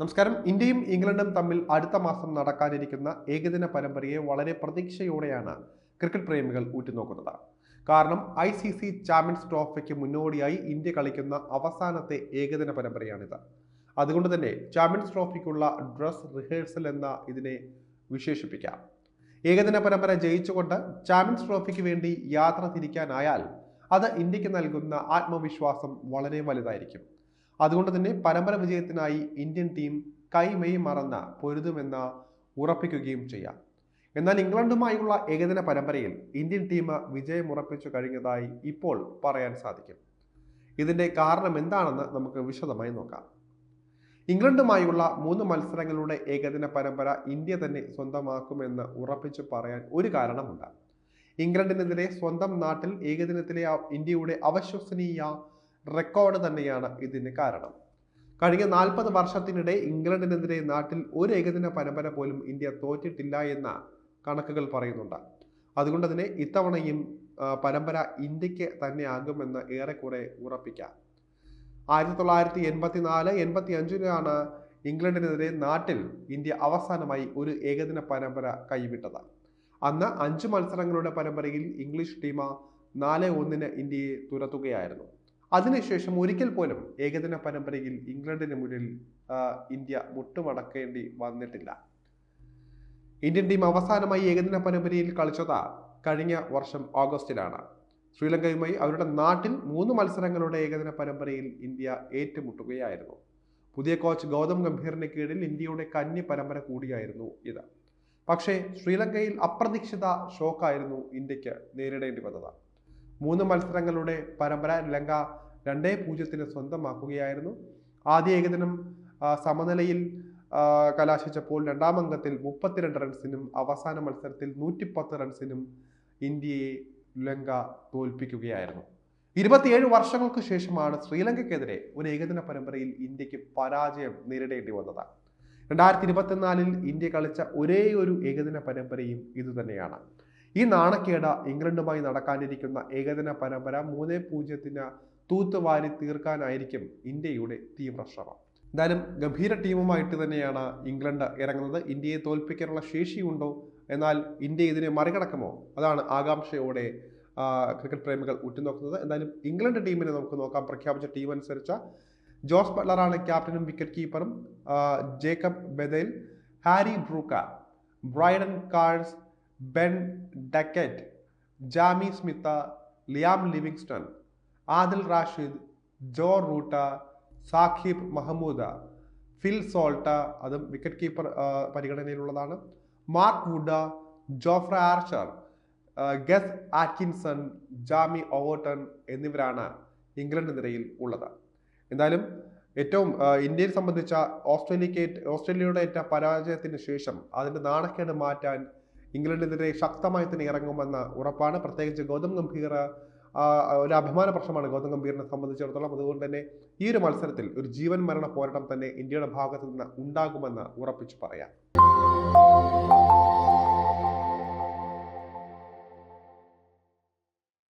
നമസ്കാരം. ഇന്ത്യയും ഇംഗ്ലണ്ടും തമ്മിൽ അടുത്ത മാസം നടക്കാനിരിക്കുന്ന ഏകദിന പരമ്പരയെ വളരെ പ്രതീക്ഷയോടെയാണ് ക്രിക്കറ്റ് പ്രേമികൾ ഉറ്റുനോക്കുന്നത് കാരണം ഐ സി സി ചാമ്പ്യൻസ് ട്രോഫിക്ക് മുന്നോടിയായി ഇന്ത്യ കളിക്കുന്ന അവസാനത്തെ ഏകദിന പരമ്പരയാണിത്. അതുകൊണ്ട് തന്നെ ചാമ്പ്യൻസ് ട്രോഫിക്കുള്ള ഡ്രസ് റിഹേഴ്സൽ എന്ന ഇതിനെ വിശേഷിപ്പിക്കാം. ഏകദിന പരമ്പര ജയിച്ചുകൊണ്ട് ചാമ്പ്യൻസ് ട്രോഫിക്ക് വേണ്ടി യാത്ര തിരിക്കാനായാൽ അത് ഇന്ത്യയ്ക്ക് നൽകുന്ന ആത്മവിശ്വാസം വളരെ വലുതായിരിക്കും. അതുകൊണ്ട് തന്നെ പരമ്പര വിജയത്തിനായി ഇന്ത്യൻ ടീം കൈമയി മറന്ന പൊരുതുമെന്ന് ഉറപ്പിക്കുകയും ചെയ്യാം. എന്നാൽ ഇംഗ്ലണ്ടുമായുള്ള ഏകദിന പരമ്പരയിൽ ഇന്ത്യൻ ടീം വിജയം ഉറപ്പിച്ചു കഴിഞ്ഞതായി ഇപ്പോൾ പറയാൻ സാധിക്കും. ഇതിന്റെ കാരണം എന്താണെന്ന് നമുക്ക് വിശദമായി നോക്കാം. ഇംഗ്ലണ്ടുമായുള്ള മൂന്ന് മത്സരങ്ങളുടെ ഏകദിന പരമ്പര ഇന്ത്യ തന്നെ സ്വന്തമാക്കുമെന്ന് ഉറപ്പിച്ചു പറയാൻ ഒരു കാരണമുണ്ട്. ഇംഗ്ലണ്ടിനെതിരെ സ്വന്തം നാട്ടിൽ ഏകദിനത്തിലെ ഇന്ത്യയുടെ അവിശ്വസനീയ റെക്കോർഡ് തന്നെയാണ് ഇതിന് കാരണം. കഴിഞ്ഞ നാൽപ്പത് വർഷത്തിനിടെ ഇംഗ്ലണ്ടിനെതിരെ നാട്ടിൽ ഒരു ഏകദിന പരമ്പര പോലും ഇന്ത്യ തോറ്റിട്ടില്ല എന്ന കണക്കുകൾ പറയുന്നുണ്ട്. അതുകൊണ്ട് തന്നെ ഇത്തവണയും പരമ്പര ഇന്ത്യയ്ക്ക് തന്നെ ആകുമെന്ന് ഏറെക്കുറെ ഉറപ്പിക്കാം. ആയിരത്തി തൊള്ളായിരത്തി എൺപത്തി നാല് എൺപത്തി അഞ്ചിലാണ് ഇംഗ്ലണ്ടിനെതിരെ നാട്ടിൽ ഇന്ത്യ അവസാനമായി ഒരു ഏകദിന പരമ്പര കൈവിട്ടത്. അന്ന് അഞ്ച് മത്സരങ്ങളുടെ പരമ്പരയിൽ ഇംഗ്ലീഷ് ടീം നാല് ഒന്നിന് ഇന്ത്യയെ തുരത്തുകയായിരുന്നു. അതിനുശേഷം ഒരിക്കൽ പോലും ഏകദിന പരമ്പരയിൽ ഇംഗ്ലണ്ടിന് മുന്നിൽ ഇന്ത്യ മുട്ടുമടക്കേണ്ടി വന്നിട്ടില്ല. ഇന്ത്യൻ ടീം അവസാനമായി ഏകദിന പരമ്പരയിൽ കളിച്ചത് കഴിഞ്ഞ വർഷം ഓഗസ്റ്റിലാണ്. ശ്രീലങ്കയുമായി അവരുടെ നാട്ടിൽ മൂന്ന് മത്സരങ്ങളുടെ ഏകദിന പരമ്പരയിൽ ഇന്ത്യ ഏറ്റുമുട്ടുകയായിരുന്നു. പുതിയ കോച്ച് ഗൗതം ഗംഭീറിന് കീഴിൽ ഇന്ത്യയുടെ കന്നി പരമ്പര കൂടിയായിരുന്നു ഇത്. പക്ഷേ ശ്രീലങ്കയിൽ അപ്രതീക്ഷിത ഷോക്കായിരുന്നു ഇന്ത്യയ്ക്ക് നേരിടേണ്ടി വന്നത്. മൂന്ന് മത്സരങ്ങളുടെ പരമ്പര ലങ്ക രണ്ടേ പൂജ്യത്തിന് സ്വന്തമാക്കുകയായിരുന്നു. ആദ്യ ഏകദിനം സമനിലയിൽ കലാശിച്ചപ്പോൾ രണ്ടാം അംഗത്തിൽ മുപ്പത്തിരണ്ട് റൺസിനും അവസാന മത്സരത്തിൽ നൂറ്റിപ്പത്ത് റൺസിനും ഇന്ത്യയെ ലങ്ക തോൽപ്പിക്കുകയായിരുന്നു. ഇരുപത്തിയേഴ് വർഷങ്ങൾക്ക് ശേഷമാണ് ശ്രീലങ്കയ്ക്കെതിരെ ഒരു ഏകദിന പരമ്പരയിൽ ഇന്ത്യയ്ക്ക് പരാജയം നേരിടേണ്ടി വന്നത്. രണ്ടായിരത്തി ഇരുപത്തിനാലിൽ ഇന്ത്യ കളിച്ച ഒരേ ഒരു ഏകദിന പരമ്പരയും ഇതുതന്നെയാണ്. ഈ നാണക്കേട ഇംഗ്ലണ്ടുമായി നടക്കാനിരിക്കുന്ന ഏകദിന പരമ്പര മൂന്ന് പൂജ്യത്തിന് തൂത്തുവാരി തീർക്കാനായിരിക്കും ഇന്ത്യയുടെ തീവ്ര ശ്രമം എന്തായാലും ഗംഭീര ടീമുമായിട്ട് തന്നെയാണ് ഇംഗ്ലണ്ട് ഇറങ്ങുന്നത്. ഇന്ത്യയെ തോൽപ്പിക്കാനുള്ള ശേഷിയുണ്ടോ? എന്നാൽ ഇന്ത്യ ഇതിനെ മറികടക്കുമോ? അതാണ് ആകാംക്ഷയോടെ ക്രിക്കറ്റ് പ്രേമികൾ ഉറ്റുനോക്കുന്നത്. എന്തായാലും ഇംഗ്ലണ്ട് ടീമിനെ നമുക്ക് നോക്കാം. പ്രഖ്യാപിച്ച ടീം അനുസരിച്ച് ജോസ് ബട്ട്ലറാണ് ക്യാപ്റ്റനും wicket കീപ്പറും. Jacob Bethell Harry Brook Brydon Carse Ben Duckett Jamie Smith Liam Livingstone Adil Rashid Joe Root Saqib Mahmood Phil Salt അതും wicket keeper പരിഗണനയിലുള്ളതാണ്. Mark Wood Jofra Archer Gus Atkinson Jamie Overton എന്നിവരാണ് England നിരയിൽ ഉള്ളത്. എന്തായാലും ഏറ്റവും ഇന്ത്യയെ സംബന്ധിച്ച ഓസ്ട്രേലിയക്ക് ഓസ്ട്രേലിയയുടെ ഏറ്റ പരാജയത്തിന് ശേഷം അതിന്റെ നാണക്കേട് മാറ്റാൻ ഇംഗ്ലണ്ടിനെതിരെ ശക്തമായി തന്നെ ഇറങ്ങുമെന്ന ഉറപ്പാണ്. പ്രത്യേകിച്ച് ഗൗതം ഗംഭീർ ഒരു അഭിമാന പ്രശ്നമാണ് ഗൗതം ഗംഭീറിനെ സംബന്ധിച്ചിടത്തോളം. അതുകൊണ്ട് തന്നെ ഈ ഒരു മത്സരത്തിൽ ഒരു ജീവൻ മരണ പോരാട്ടം തന്നെ ഇന്ത്യയുടെ ഭാഗത്തു നിന്ന് ഉണ്ടാകുമെന്ന് ഉറപ്പിച്ചു പറയാം.